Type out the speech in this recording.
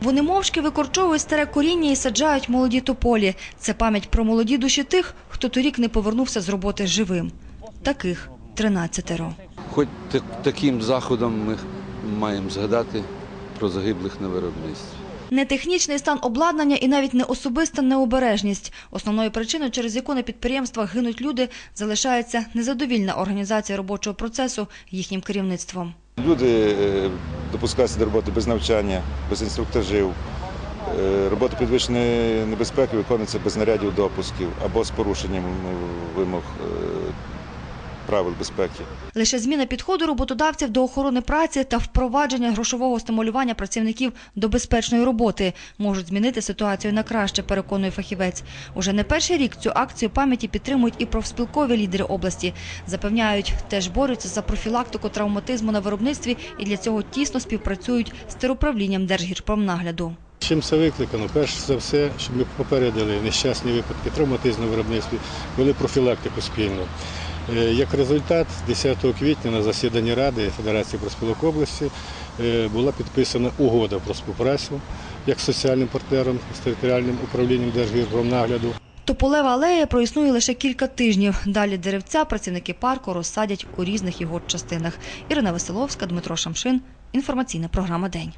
Вони мовчки викорчовують старе коріння і саджають молоді тополі. Це пам'ять про молоді душі тих, хто торік не повернувся з роботи живим. Таких тринадцятеро. Хоч таким заходом ми маємо згадати про загиблих на виробництві. Не технічний стан обладнання і навіть не особиста необережність. Основною причиною, через яку на підприємствах гинуть люди, залишається незадовільна організація робочого процесу їхнім керівництвом. Люди допускаються до роботи без навчання, без інструктажів. Е, Робота підвищеної небезпеки виконується без нарядів допусків або з порушенням вимог е, правил безпеки. Лише зміна підходу роботодавців до охорони праці та впровадження грошового стимулювання працівників до безпечної роботи можуть змінити ситуацію на краще, переконує фахівець. Уже не перший рік цю акцію пам'яті підтримують і профспілкові лідери області. Запевняють, теж борються за профілактику травматизму на виробництві і для цього тісно співпрацюють з теруправлінням Держгірпромнагляду. Чим це викликано? Перш за все, щоб ми попередили нещасні випадки травматизму на виробництві, вели профілактику спільно. Е, Як результат, 10 квітня на засіданні Ради Федерації профспілок області е, була підписана угода про співпрацю як з соціальним партнером з територіальним управлінням Держгірпромнагляду. Тополева алея проіснує лише кілька тижнів. Далі деревця працівники парку розсадять у різних його частинах. Ірина Веселовська, Дмитро Шамшин. Інформаційна програма День.